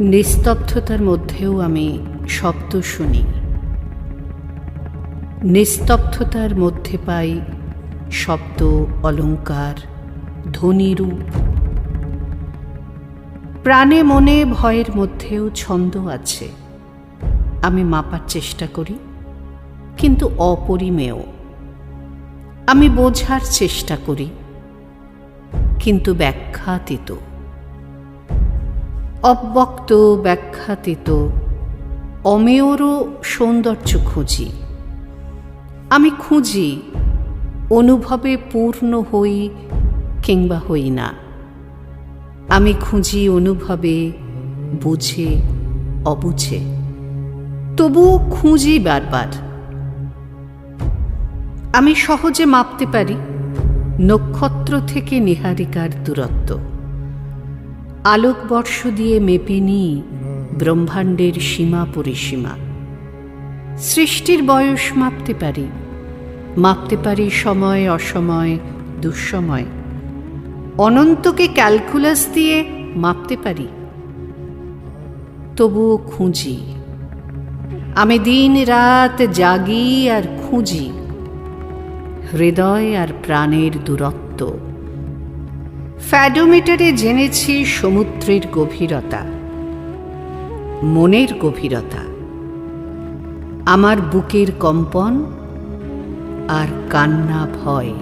নিস্তব্ধতার মধ্যেও আমি শব্দ শুনি। নিস্তব্ধতার মধ্যে পাই শব্দ অলঙ্কার ধ্বনিরূপ প্রাণে মনে ভয়ের মধ্যেও ছন্দ আছে। আমি মাপার চেষ্টা করি, কিন্তু অপরিমেয়। আমি বোঝার চেষ্টা করি, কিন্তু ব্যাখ্যাতীত। অব্যক্ত ব্যাখ্যাতীত। অমেয়রও সৌন্দর্য খুঁজি। আমি খুঁজি, অনুভবে পূর্ণ হই কিংবা হই না। আমি খুঁজি অনুভবে, বুঝে, অবুঝে। তবুও খুঁজি বারবার। আমি সহজে মাপতে পারি, নক্ষত্র থেকে নিহারিকার দূরত্ব। আলোকবর্ষ দিয়ে মেপে নিই ব্রহ্মাণ্ডের সীমা পরিসীমা। সৃষ্টির বয়স মাপতে পারি। মাপতে পারি সময়, অসময়, দুঃসময়। অনন্তকে ক্যালকুলাস দিয়ে মাপতে পারি। তবুও খুঁজি। আমি দিন রাত জাগি আর খুঁজি। হৃদয় আর প্রাণের দূরত্ব। ফ্যাডোমিটারে জেনেছি সমুদ্রের গভীরতা, মনের গভীরতা, আমার বুকের কম্পন আর কান্না ভয়।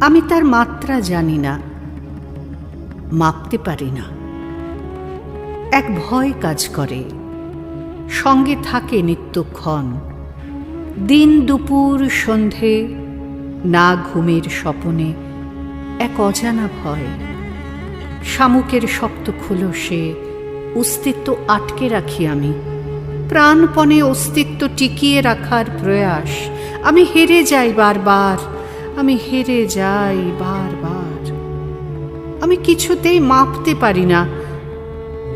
আমি তার মাত্রা জানি না, মাপতে পারি না। এক ভয় কাজ করে, সঙ্গে থাকে নিত্যক্ষণ। দিন দুপুর সন্ধে, না ঘুমের স্বপনে এক অজানা ভয়। শামুকের শক্ত খুলসে অস্তিত্ব আটকে রাখি আমি। প্রাণপণে অস্তিত্ব টিকিয়ে রাখার প্রয়াস, আমি হেরে যাই বারবার, আমি হেরে যাই বারবার। আমি কিছুতেই মাপতে পারি না,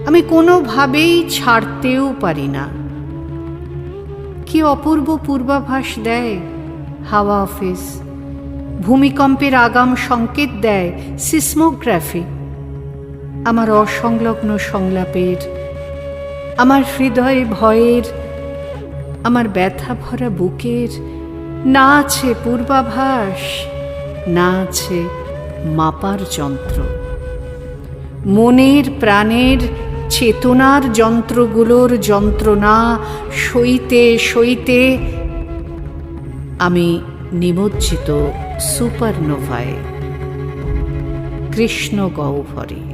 আমি কোনোভাবেই ছাড়তেও পারি না। কি অপূর্ব পূর্বাভাস দেয় হাওয়া অফিস ভূমিকম্পের আগাম সংকেত দেয় সিসমোগ্রাফি। আমার অসংলগ্ন সংলাপের, আমার হৃদয়ে ভয়ের, আমার ব্যথা ভরা বুকের, না আছে পূর্বাভাস, না আছে মাপার যন্ত্র। মনের প্রাণের চেতনার যন্ত্রগুলোর যন্ত্রণা সইতে সইতে আমি নিমজ্জিত সুপারনোভায় কৃষ্ণ গহ্বরে।